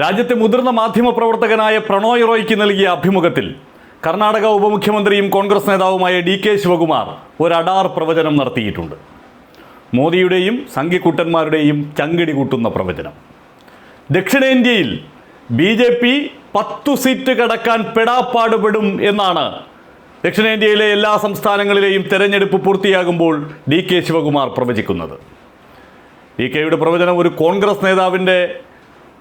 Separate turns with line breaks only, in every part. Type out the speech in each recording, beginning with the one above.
രാജ്യത്തെ മുതിർന്ന മാധ്യമപ്രവർത്തകനായ പ്രണോയ് റോയ്ക്ക് നൽകിയ അഭിമുഖത്തിൽ കർണാടക ഉപമുഖ്യമന്ത്രിയും കോൺഗ്രസ് നേതാവുമായ ഡി കെ ശിവകുമാർ ഒരു അടാർ പ്രവചനം നടത്തിയിട്ടുണ്ട്. മോദിയുടെയും സംഘിക്കുട്ടന്മാരുടെയും ചങ്കിടി കൂട്ടുന്ന പ്രവചനം. ദക്ഷിണേന്ത്യയിൽ ബി ജെ പി പത്തു സീറ്റ് കടക്കാൻ പെടാപ്പാടുപെടും എന്നാണ് ദക്ഷിണേന്ത്യയിലെ എല്ലാ സംസ്ഥാനങ്ങളിലെയും തെരഞ്ഞെടുപ്പ് പൂർത്തിയാകുമ്പോൾ ഡി കെ ശിവകുമാർ പ്രവചിക്കുന്നത്. ഡി കെയുടെ പ്രവചനം ഒരു കോൺഗ്രസ് നേതാവിന്റെ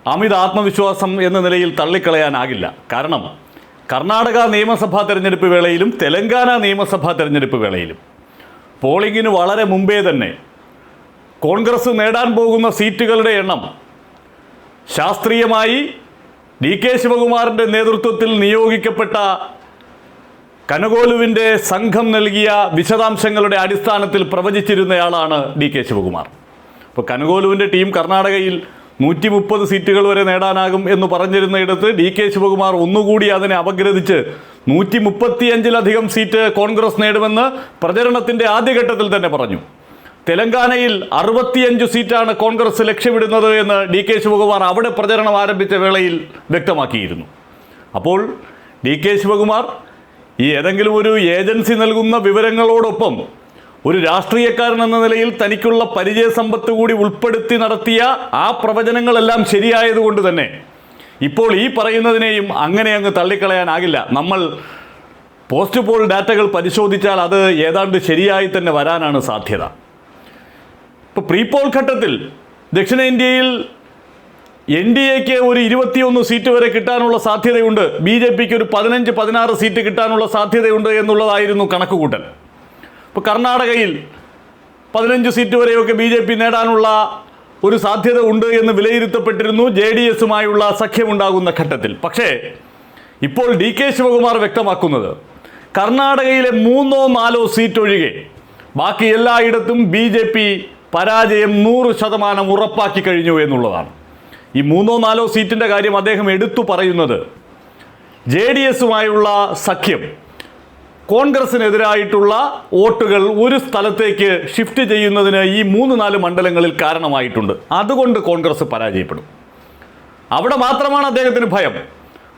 അമിത ആത്മവിശ്വാസം എന്ന നിലയിൽ തള്ളിക്കളയാനാകില്ല. കാരണം കർണാടക നിയമസഭാ തെരഞ്ഞെടുപ്പ് വേളയിലും തെലങ്കാന നിയമസഭാ തെരഞ്ഞെടുപ്പ് വേളയിലും. പോളിംഗിന് വളരെ മുമ്പേ തന്നെ കോൺഗ്രസ് നേടാൻ പോകുന്ന സീറ്റുകളുടെ എണ്ണം ശാസ്ത്രീയമായി ഡി കെ ശിവകുമാറിന്റെ നേതൃത്വത്തിൽ നിയോഗിക്കപ്പെട്ട കനകോലുവിന്റെ സംഘം നൽകിയ വിശദാംശങ്ങളുടെ അടിസ്ഥാനത്തിൽ പ്രവചിച്ചിരുന്നയാളാണ് ഡി കെ ശിവകുമാർ. അപ്പോൾ കനകോലുവിന്റെ ടീം കർണാടകയിൽ നൂറ്റി മുപ്പത് സീറ്റുകൾ വരെ നേടാനാകും എന്ന് പറഞ്ഞിരുന്നയിടത്ത് ഡി കെ ശിവകുമാർ ഒന്നുകൂടി അതിനെ അപഗ്രഥിച്ച് നൂറ്റി മുപ്പത്തിയഞ്ചിലധികം സീറ്റ് കോൺഗ്രസ് നേടുമെന്ന് പ്രചരണത്തിന്റെ ആദ്യഘട്ടത്തിൽ തന്നെ പറഞ്ഞു. തെലങ്കാനയിൽ അറുപത്തിയഞ്ച് സീറ്റാണ് കോൺഗ്രസ് ലക്ഷ്യമിടുന്നത് എന്ന് ഡി കെ ശിവകുമാർ അവിടെ പ്രചരണം ആരംഭിച്ച വേളയിൽ വ്യക്തമാക്കിയിരുന്നു. അപ്പോൾ ഡി കെ ശിവകുമാർ ഈ ഏതെങ്കിലും ഒരു ഏജൻസി നൽകുന്ന വിവരങ്ങളോടൊപ്പം ഒരു രാഷ്ട്രീയക്കാരൻ എന്ന നിലയിൽ തനിക്കുള്ള പരിചയസമ്പത്ത് കൂടി ഉൾപ്പെടുത്തി നടത്തിയ ആ പ്രവചനങ്ങളെല്ലാം ശരിയായതുകൊണ്ട് തന്നെ ഇപ്പോൾ ഈ പറയുന്നതിനെയും അങ്ങനെ അങ്ങ് തള്ളിക്കളയാനാകില്ല. നമ്മൾ പോസ്റ്റ് പോൾ ഡാറ്റകൾ പരിശോധിച്ചാൽ അത് ഏതാണ്ട് ശരിയായി തന്നെ വരാനാണ് സാധ്യത. ഇപ്പോൾ പ്രീ പോൾ ഘട്ടത്തിൽ ദക്ഷിണേന്ത്യയിൽ എൻ ഡി എക്ക് ഒരു ഇരുപത്തിയൊന്ന് സീറ്റ് വരെ കിട്ടാനുള്ള സാധ്യതയുണ്ട്. ബി ജെ പിക്ക് ഒരു പതിനഞ്ച് പതിനാറ് സീറ്റ് കിട്ടാനുള്ള സാധ്യതയുണ്ട് എന്നുള്ളതായിരുന്നു കണക്കുകൂട്ടൽ. ഇപ്പോൾ കർണാടകയിൽ പതിനഞ്ച് സീറ്റ് വരെയൊക്കെ ബി ജെ പി നേടാനുള്ള ഒരു സാധ്യത ഉണ്ട് എന്ന് വിലയിരുത്തപ്പെട്ടിരുന്നു ജെ ഡി എസുമായുള്ള സഖ്യമുണ്ടാകുന്ന ഘട്ടത്തിൽ. പക്ഷേ ഇപ്പോൾ ഡി കെ ശിവകുമാർ വ്യക്തമാക്കുന്നത് കർണാടകയിലെ മൂന്നോ നാലോ സീറ്റ് ഒഴികെ ബാക്കി എല്ലായിടത്തും ബി ജെ പി പരാജയം നൂറ് ശതമാനം ഉറപ്പാക്കി കഴിഞ്ഞു എന്നുള്ളതാണ്. ഈ മൂന്നോ നാലോ സീറ്റിന്റെ കാര്യം അദ്ദേഹം എടുത്തു പറയുന്നത് ജെ ഡി എസുമായുള്ള സഖ്യം കോൺഗ്രസിനെതിരായിട്ടുള്ള വോട്ടുകൾ ഒരു സ്ഥലത്തേക്ക് ഷിഫ്റ്റ് ചെയ്യുന്നതിന് ഈ മൂന്ന് നാല് മണ്ഡലങ്ങളിൽ കാരണമായിട്ടുണ്ട്. അതുകൊണ്ട് കോൺഗ്രസ് പരാജയപ്പെടും. അവിടെ മാത്രമാണ് അദ്ദേഹത്തിന് ഭയം.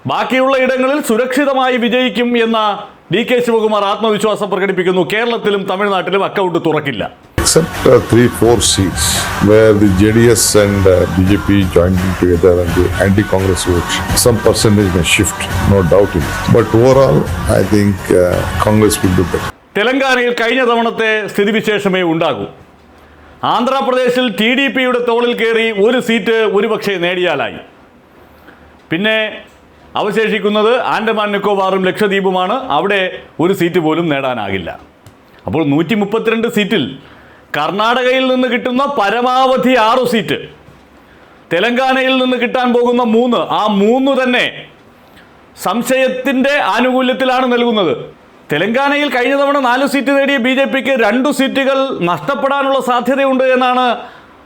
ബാക്കിയുള്ള ഇടങ്ങളിൽ സുരക്ഷിതമായി വിജയിക്കും എന്ന ഡി കെ ശിവകുമാർ ആത്മവിശ്വാസം പ്രകടിപ്പിക്കുന്നു. കേരളത്തിലും തമിഴ്നാട്ടിലും അക്കൗണ്ട് തുറക്കില്ല.
Except uh, three, four seats where the JDS and uh, BJP joined together and the anti-Congress vote. Some percentage may shift, no doubt in it. But overall, I think uh, Congress will do better.
തെലങ്കാനയിൽ കഴിഞ്ഞ തവണത്തെ സ്ഥിതിവിശേഷമേ ഉണ്ടാകൂ ആന്ധ്രാപ്രദേശിൽ T D പിയുടെ തോളിൽ കയറി ഒരു seat ഒരുപക്ഷെ നേടിയാലായി പിന്നെ അവശേഷിക്കുന്നത് ആൻഡമാൻ നിക്കോബാറും ലക്ഷദ്വീപുമാണ് അവിടെ ഒരു സീറ്റ് പോലും നേടാനാകില്ല അപ്പോൾ നൂറ്റി മുപ്പത്തിരണ്ട് സീറ്റിൽ കർണാടകയിൽ നിന്ന് കിട്ടുന്ന പരമാവധി ആറ് സീറ്റ്. തെലങ്കാനയിൽ നിന്ന് കിട്ടാൻ പോകുന്ന മൂന്ന്. ആ മൂന്ന് തന്നെ സംശയത്തിന്റെ ആനുകൂല്യത്തിലാണ് നൽകുന്നത്. തെലങ്കാനയിൽ കഴിഞ്ഞ തവണ നാല് സീറ്റ് നേടിയ ബി ജെ പിക്ക് രണ്ടു സീറ്റുകൾ നഷ്ടപ്പെടാനുള്ള സാധ്യതയുണ്ട് എന്നാണ്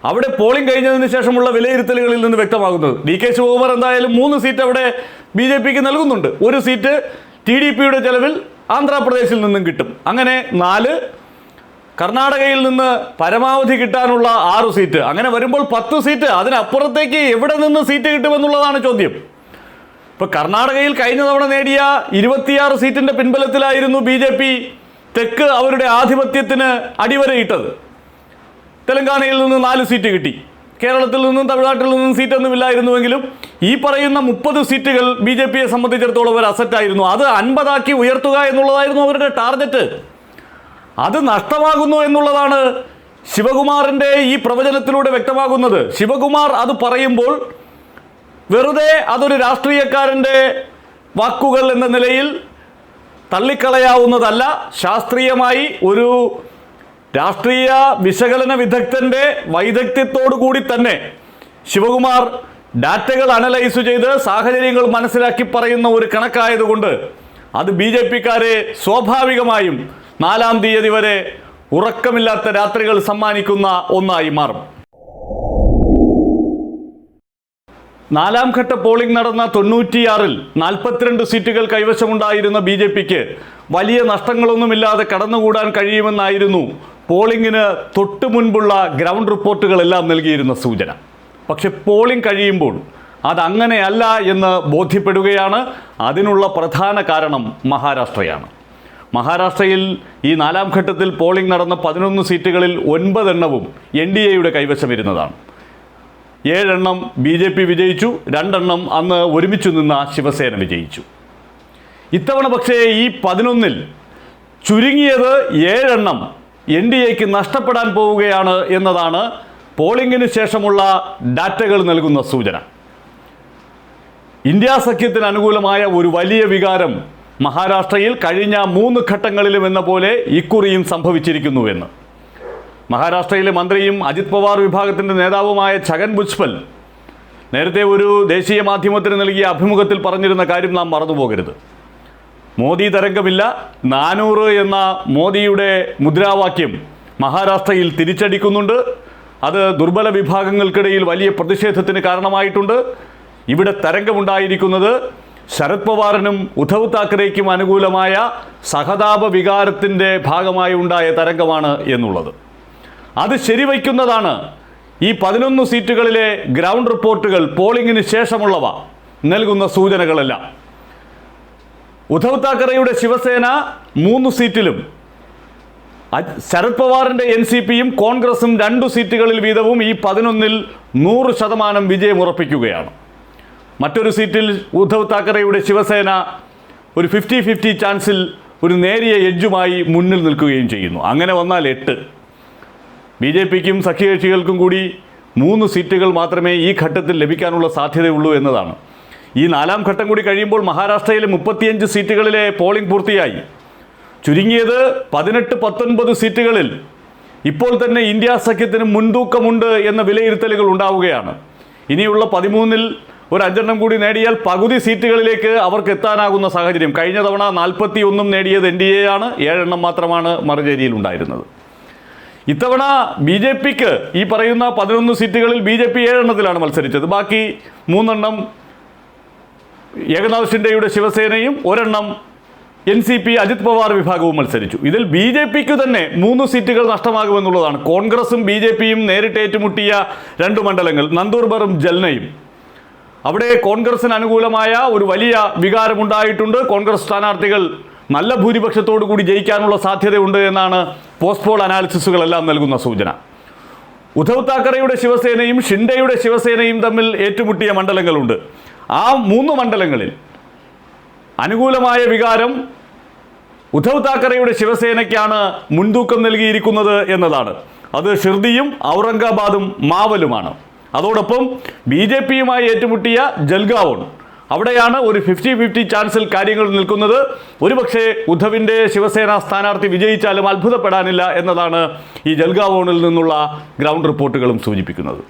അവിടെ പോളിംഗ് കഴിഞ്ഞതിന് ശേഷമുള്ള വിലയിരുത്തലുകളിൽ നിന്ന് വ്യക്തമാകുന്നത്. ഡി കെ ശിവകുമാർ എന്തായാലും മൂന്ന് സീറ്റ് അവിടെ ബി ജെ പിക്ക് നൽകുന്നുണ്ട്. ഒരു സീറ്റ് ടി ഡി പിയുടെ ചെലവിൽ ആന്ധ്രാപ്രദേശിൽ നിന്നും കിട്ടും. അങ്ങനെ നാല് കർണാടകയിൽ നിന്ന് പരമാവധി കിട്ടാനുള്ള ആറ് സീറ്റ്. അങ്ങനെ വരുമ്പോൾ പത്ത് സീറ്റ്. അതിനപ്പുറത്തേക്ക് എവിടെ നിന്ന് സീറ്റ് കിട്ടുമെന്നുള്ളതാണ് ചോദ്യം. ഇപ്പോൾ കർണാടകയിൽ കഴിഞ്ഞ തവണ നേടിയ ഇരുപത്തിയാറ് സീറ്റിന്റെ പിൻബലത്തിലായിരുന്നു ബി ജെ പി തെക്ക് അവരുടെ ആധിപത്യത്തിന് അടിവരയിട്ടത്. തെലങ്കാനയിൽ നിന്ന് നാല് സീറ്റ് കിട്ടി. കേരളത്തിൽ നിന്നും തമിഴ്നാട്ടിൽ നിന്നും സീറ്റൊന്നുമില്ലായിരുന്നുവെങ്കിലും ഈ പറയുന്ന മുപ്പത് സീറ്റുകൾ ബി ജെ പിയെ സംബന്ധിച്ചിടത്തോളം ഒരു അസറ്റായിരുന്നു അത് അൻപതാക്കി ഉയർത്തുക എന്നുള്ളതായിരുന്നു അവരുടെ ടാർഗറ്റ് അത് നഷ്ടമാകുന്നു എന്നുള്ളതാണ് ശിവകുമാറിന്റെ ഈ പ്രവചനത്തിലൂടെ വ്യക്തമാകുന്നത്. ശിവകുമാർ അത് പറയുമ്പോൾ വെറുതെ അതൊരു രാഷ്ട്രീയക്കാരന്റെ വാക്കുകൾ എന്ന നിലയിൽ തള്ളിക്കളയാവുന്നതല്ല. ശാസ്ത്രീയമായി ഒരു രാഷ്ട്രീയ വിശകലന വിദഗ്ധന്റെ വൈദഗ്ധ്യത്തോടു കൂടി തന്നെ ശിവകുമാർ ഡാറ്റകൾ അനലൈസ് ചെയ്ത് സാഹചര്യങ്ങൾ മനസ്സിലാക്കി പറയുന്ന ഒരു കണക്കായതുകൊണ്ട് അത് ബി ജെ പിക്കാരെ സ്വാഭാവികമായും നാലാം തീയതി വരെ ഉറക്കമില്ലാത്ത രാത്രികൾ സമ്മാനിക്കുന്ന ഒന്നായി മാറും. നാലാം ഘട്ട പോളിംഗ് നടന്ന തൊണ്ണൂറ്റിയാറിൽ നാൽപ്പത്തിരണ്ട് സീറ്റുകൾ കൈവശമുണ്ടായിരുന്ന ബി ജെ പിക്ക് വലിയ നഷ്ടങ്ങളൊന്നുമില്ലാതെ കടന്നുകൂടാൻ കഴിയുമെന്നായിരുന്നു പോളിംഗിന് തൊട്ടു മുൻപുള്ള ഗ്രൗണ്ട് റിപ്പോർട്ടുകളെല്ലാം നൽകിയിരുന്ന സൂചന. പക്ഷെ പോളിംഗ് കഴിയുമ്പോൾ അതങ്ങനെയല്ല എന്ന് ബോധ്യപ്പെടുകയാണ്. അതിനുള്ള പ്രധാന കാരണം മഹാരാഷ്ട്രയാണ്. മഹാരാഷ്ട്രയിൽ ഈ നാലാം ഘട്ടത്തിൽ പോളിംഗ് നടന്ന പതിനൊന്ന് സീറ്റുകളിൽ ഒൻപതെണ്ണവും എൻ ഡി എയുടെ കൈവശമിരുന്നതാണ്. ഏഴെണ്ണം ബി ജെ പി വിജയിച്ചു രണ്ടെണ്ണം അന്ന് ഒരുമിച്ചു നിന്ന ശിവസേന വിജയിച്ചു. ഇത്തവണ പക്ഷേ ഈ പതിനൊന്നിൽ ചുരുങ്ങിയത് ഏഴെണ്ണം എൻ ഡി എക്ക് നഷ്ടപ്പെടാൻ പോവുകയാണ് എന്നതാണ് പോളിംഗിന് ശേഷമുള്ള ഡാറ്റകൾ നൽകുന്ന സൂചന. ഇന്ത്യ സഖ്യത്തിന് അനുകൂലമായ ഒരു വലിയ വികാരം മഹാരാഷ്ട്രയിൽ കഴിഞ്ഞ മൂന്ന് ഘട്ടങ്ങളിലും എന്ന പോലെ ഇക്കുറിയും സംഭവിച്ചിരിക്കുന്നുവെന്ന് മഹാരാഷ്ട്രയിലെ മന്ത്രിയും അജിത് പവാർ വിഭാഗത്തിന്റെ നേതാവുമായ ഛഗൻ ഭുജ്പൽ നേരത്തെ ഒരു ദേശീയ മാധ്യമത്തിന് നൽകിയ അഭിമുഖത്തിൽ പറഞ്ഞിരുന്ന കാര്യം നാം മറന്നുപോകരുത്. മോദി തരംഗമില്ല നാനൂറ് എന്ന മോദിയുടെ മുദ്രാവാക്യം മഹാരാഷ്ട്രയിൽ തിരിച്ചടിക്കുന്നുണ്ട്. അത് ദുർബല വിഭാഗങ്ങൾക്കിടയിൽ വലിയ പ്രതിഷേധത്തിന് കാരണമായിട്ടുണ്ട്. ഇവിടെ തരംഗമുണ്ടായിരിക്കുന്നത് ശരത് പവാറിനും ഉദ്ധവ് താക്കറേക്കും അനുകൂലമായ സഹതാപ വികാരത്തിന്റെ ഭാഗമായി ഉണ്ടായ തരംഗമാണ് എന്നുള്ളത്. അത് ശരിവയ്ക്കുന്നതാണ് ഈ പതിനൊന്ന് സീറ്റുകളിലെ ഗ്രൗണ്ട് റിപ്പോർട്ടുകൾ പോളിംഗിന് ശേഷമുള്ളവ നൽകുന്ന സൂചനകളെല്ലാം. ഉദ്ധവ് താക്കറെയുടെ ശിവസേന മൂന്ന് സീറ്റിലും ശരത് പവാറിന്റെ എൻ സി പിയും കോൺഗ്രസും രണ്ടു സീറ്റുകളിൽ വീതവും ഈ പതിനൊന്നിൽ നൂറ് ശതമാനം വിജയം ഉറപ്പിക്കുകയാണ് മറ്റൊരു സീറ്റിൽ ഉദ്ധവ് താക്കറെയുടെ ശിവസേന ഒരു ഫിഫ്റ്റി ഫിഫ്റ്റി ചാൻസിൽ ഒരു നേരിയ എഡ്ജുമായി മുന്നിൽ നിൽക്കുകയും ചെയ്യുന്നു. അങ്ങനെ വന്നാൽ എട്ട്. ബി ജെ പിക്കും സഖ്യകക്ഷികൾക്കും കൂടി മൂന്ന് സീറ്റുകൾ മാത്രമേ ഈ ഘട്ടത്തിൽ ലഭിക്കാനുള്ള സാധ്യതയുള്ളൂ എന്നതാണ്. ഈ നാലാം ഘട്ടം കൂടി കഴിയുമ്പോൾ മഹാരാഷ്ട്രയിലെ മുപ്പത്തിയഞ്ച് സീറ്റുകളിലെ പോളിംഗ് പൂർത്തിയായി. ചുരുങ്ങിയത് പതിനെട്ട് പത്തൊൻപത് സീറ്റുകളിൽ ഇപ്പോൾ തന്നെ ഇന്ത്യ സഖ്യത്തിന് മുൻതൂക്കമുണ്ട് എന്ന വിലയിരുത്തലുകൾ ഉണ്ടാവുകയാണ്. ഇനിയുള്ള പതിമൂന്നിൽ ഒരു അഞ്ചെണ്ണം കൂടി നേടിയാൽ പകുതി സീറ്റുകളിലേക്ക് അവർക്ക് എത്താനാകുന്ന സാഹചര്യം. കഴിഞ്ഞ തവണ നാൽപ്പത്തി ഒന്നും നേടിയത് എൻ ഡി എ ആണ്. ഏഴെണ്ണം മാത്രമാണ് മറുചേരിയിൽ ഉണ്ടായിരുന്നത്. ഇത്തവണ ബി ജെ പിക്ക് ഈ പറയുന്ന പതിനൊന്ന് സീറ്റുകളിൽ ബി ജെ പി ഏഴെണ്ണത്തിലാണ് മത്സരിച്ചത്. ബാക്കി മൂന്നെണ്ണം ഏകനാഥ് ഷിൻഡെയുടെ ശിവസേനയും ഒരെണ്ണം N C P Ajit Pawar വിഭാഗവും മത്സരിച്ചു. ഇതിൽ ബി ജെ പിക്ക് തന്നെ മൂന്ന് സീറ്റുകൾ നഷ്ടമാകുമെന്നുള്ളതാണ്. കോൺഗ്രസും ബി ജെ പിയും നേരിട്ട് ഏറ്റുമുട്ടിയ രണ്ട് മണ്ഡലങ്ങൾ നന്ദൂർബറും ജൽനയും. അവിടെ കോൺഗ്രസിന് അനുകൂലമായ ഒരു വലിയ വികാരമുണ്ടായിട്ടുണ്ട്. കോൺഗ്രസ് സ്ഥാനാർത്ഥികൾ നല്ല ഭൂരിപക്ഷത്തോടു കൂടി ജയിക്കാനുള്ള സാധ്യതയുണ്ട് എന്നാണ് പോസ്റ്റ് പോൾ അനാലിസിസുകളെല്ലാം നൽകുന്ന സൂചന. ഉദ്ധവ് താക്കറെയുടെ ശിവസേനയും ഷിൻഡെയുടെ ശിവസേനയും തമ്മിൽ ഏറ്റുമുട്ടിയ മണ്ഡലങ്ങളുണ്ട്. ആ മൂന്ന് മണ്ഡലങ്ങളിൽ അനുകൂലമായ വികാരം ഉദ്ധവ് താക്കറെയുടെ ശിവസേനയ്ക്കാണ് മുൻതൂക്കം നൽകിയിരിക്കുന്നത് എന്നതാണ്. അത് ഷിർദിയും ഔറംഗാബാദും മാവലുമാണ്. അതോടൊപ്പം ബി ജെ പിയുമായി ഏറ്റുമുട്ടിയ ജൽഗാവോൺ. അവിടെയാണ് ഒരു ഫിഫ്റ്റി ഫിഫ്റ്റി ചാൻസിൽ കാര്യങ്ങൾ നിൽക്കുന്നത്. ഒരുപക്ഷെ ഉദ്ധവിന്റെ ശിവസേന സ്ഥാനാർത്ഥി വിജയിച്ചാലും അത്ഭുതപ്പെടാനില്ല എന്നതാണ് ഈ ജൽഗാവോണിൽ നിന്നുള്ള ഗ്രൗണ്ട് റിപ്പോർട്ടുകളും സൂചിപ്പിക്കുന്നത്.